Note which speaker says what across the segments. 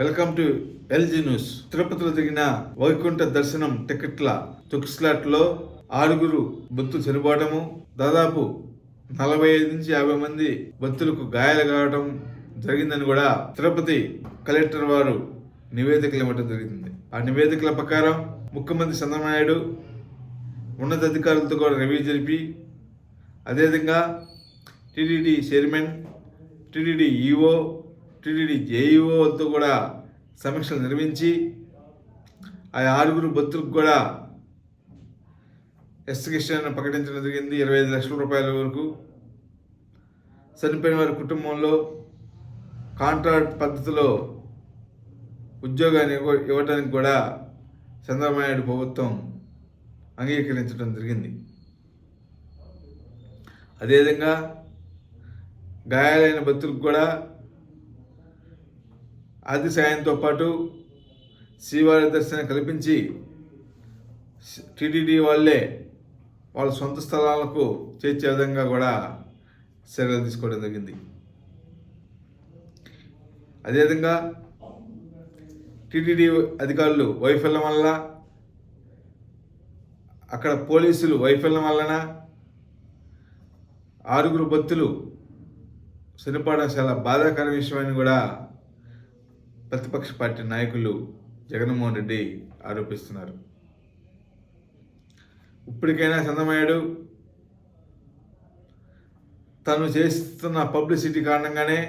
Speaker 1: Welcome to LG news. తిరుపతిలో జరిగిన వైకుంఠ దర్శనం టికెట్ల తుక్స్లాట్లో ఆరుగురు బొత్తు చనిపోవడము దాదాపు నలభై ఐదు నుంచి యాభై మంది భక్తులకు గాయాలు కావడం జరిగిందని కూడా తిరుపతి కలెక్టర్ వారు నివేదికలు ఇవ్వడం జరిగింది. ఆ నివేదికల ప్రకారం ముఖ్యమంత్రి చంద్రబాబు నాయుడు ఉన్నతాధికారులతో కూడా రివ్యూ జరిపి అదేవిధంగా TDD chairman TDD EO TDD జేఈఓతో కూడా సమీక్షలు నిర్వహించి ఆ ఆరుగురు భక్తులకు కూడా ఎస్టిగేషన్ ప్రకటించడం జరిగింది. ఇరవై ఐదు లక్షల రూపాయల వరకు చనిపోయిన వారి కుటుంబంలో కాంట్రాక్ట్ పద్ధతిలో ఉద్యోగాన్ని ఇవ్వడానికి కూడా చంద్రబాబు నాయుడు ప్రభుత్వం అంగీకరించడం జరిగింది. అదేవిధంగా గాయాలైన భక్తులకు కూడా ఆర్థిక సాయంతో పాటు శ్రీవారి దర్శనం కల్పించి టీటీడీ వాళ్ళే వాళ్ళ సొంత స్థలాలకు చేర్చే విధంగా కూడా చర్యలు తీసుకోవడం జరిగింది. అదేవిధంగా టీటీడీ అధికారులు వైఫల్యం వల్ల అక్కడ పోలీసులు వైఫల్యం వలన ఆరుగురు భక్తులు చనిపోవడం చాలా బాధాకర విషయమని కూడా ప్రతిపక్ష పార్టీ నాయకులు జగన్మోహన్ రెడ్డి ఆరోపిస్తున్నారు. ఇప్పటికైనా చంద్రమాయుడు తను చేస్తున్న పబ్లిసిటీ కారణంగానే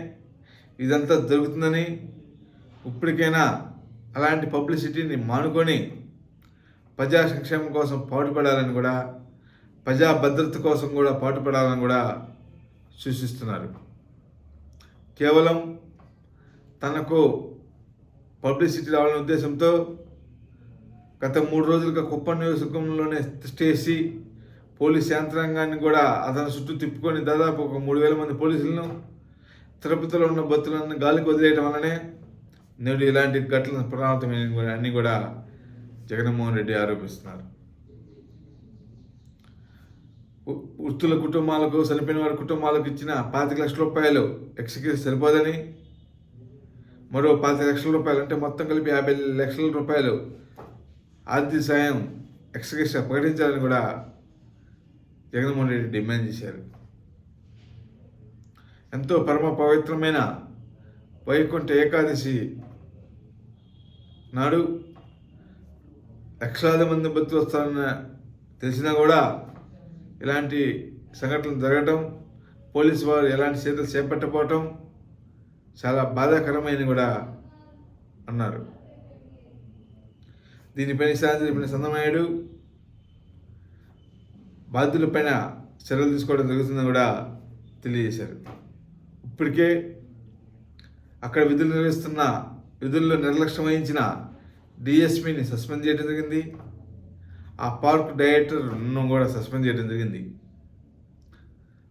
Speaker 1: ఇదంతా జరుగుతుందని ఇప్పటికైనా అలాంటి పబ్లిసిటీని మానుకొని ప్రజా సంక్షేమం కోసం పాటుపడాలని కూడా ప్రజా భద్రత కోసం కూడా పాటుపడాలని కూడా సూచిస్తున్నారు. కేవలం తనకు పబ్లిసిటీ రావాలనే ఉద్దేశంతో గత మూడు రోజులుగా కుప్పం నియోజకవర్గంలోనే స్టేసి పోలీస్ యంత్రాంగాన్ని కూడా అతని చుట్టూ తిప్పుకొని దాదాపు ఒక మూడు వేల మంది పోలీసులను తిరుపతిలో ఉన్న భక్తులను గాలికి వదిలేయడం వల్లనే నేడు ఇలాంటి ఘటనలు పునరావృతమైన అన్నీ కూడా జగన్మోహన్ రెడ్డి ఆరోపిస్తున్నారు. వృత్తుల కుటుంబాలకు చనిపోయిన వారి కుటుంబాలకు ఇచ్చిన పాతిక లక్షల రూపాయలు ఎక్స్క్యూజ్ సరిపోదని మరో పాతిక లక్షల రూపాయలు అంటే మొత్తం కలిపి యాభై లక్షల రూపాయలు. ఆర్థిక సాయం ఎక్స్కేషన్ ప్రకటించాలని కూడా జగన్మోహన్ రెడ్డి డిమాండ్ చేశారు. ఎంతో పరమ పవిత్రమైన వైకుంఠ ఏకాదశి నాడు లక్షలాది మంది భక్తులు వస్తారన్న తెలిసినా కూడా ఇలాంటి సంఘటనలు జరగటం పోలీసు వారు ఎలాంటి చర్యలు చేపట్టకపోవటం చాలా బాధాకరమైన కూడా అన్నారు. దీనిపైన శాంతిపైన సందమయ్యాడు బాధితులపైన బాధ్యులపైన చర్యలు తీసుకోవడం జరుగుతుందని కూడా తెలియజేశారు. ఇప్పటికే అక్కడ విధులు నిర్వహిస్తున్న విధుల్లో నిర్లక్ష్యం వహించిన డిఎస్పిని సస్పెండ్ చేయడం జరిగింది. ఆ పార్క్ డైరెక్టర్ను కూడా సస్పెండ్ చేయడం జరిగింది.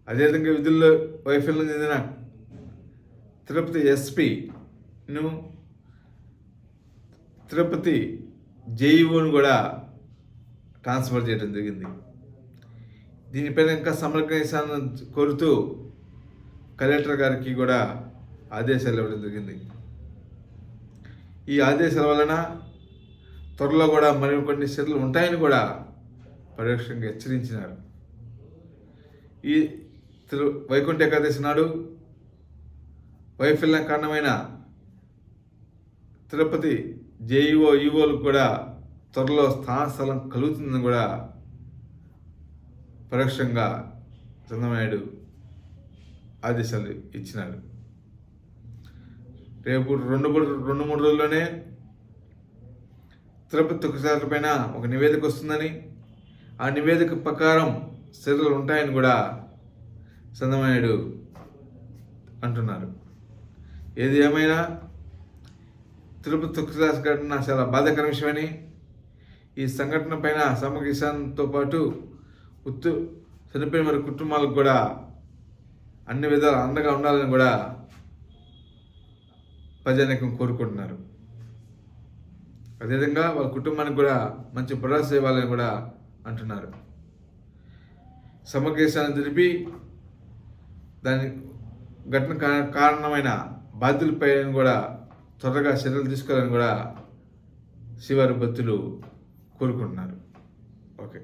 Speaker 1: అదేవిధంగా విధుల్లో వైఫల్యం చెందిన తిరుపతి ఎస్పీను తిరుపతి జేఈఓను కూడా ట్రాన్స్ఫర్ చేయడం జరిగింది. దీనిపైన ఇంకా సమగ్ర కోరుతూ కలెక్టర్ గారికి కూడా ఆదేశాలు ఇవ్వడం జరిగింది. ఈ ఆదేశాల వలన త్వరలో కూడా మరికొన్ని చర్యలు ఉంటాయని కూడా పరోక్షంగా హెచ్చరించినారు. ఈ వైకుంఠ ఏకాదశి నాడు వైఫల్యం కారణమైన తిరుపతి జేఈఓ ఈఓలు కూడా త్వరలో స్థాన స్థలం కలుగుతుందని కూడా పరోక్షంగా చంద్రబాబు ఆదేశాలు ఇచ్చినాడు రేపు రెండు మూడు- రెండు మూడు రోజుల్లోనే తిరుపతి తొక్కుసార్ల పైన ఒక నివేదిక వస్తుందని ఆ నివేదిక ప్రకారం చర్యలు ఉంటాయని కూడా చంద్రబాబు అంటున్నారు. ఏది ఏమైనా తిరుపతి తొక్కుసారి ఘటన చాలా బాధాకర విషయమని ఈ సంఘటన పైన సమగ్ర కిసాన్తో పాటు ఉత్తు చనిపోయిన వారి కుటుంబాలకు కూడా అన్ని విధాలు అండగా ఉండాలని కూడా ప్రజానీకం కోరుకుంటున్నారు. అదేవిధంగా వాళ్ళ కుటుంబానికి కూడా మంచి భరోసా ఇవ్వాలని కూడా అంటున్నారు. సమగ్రేశాన్ని జరిపి దాని ఘటన కారణమైన బాధ్యులపై కూడా త్వరగా చర్యలు తీసుకోవాలని కూడా శివారి భక్తులు కోరుకుంటున్నారు. ఓకే.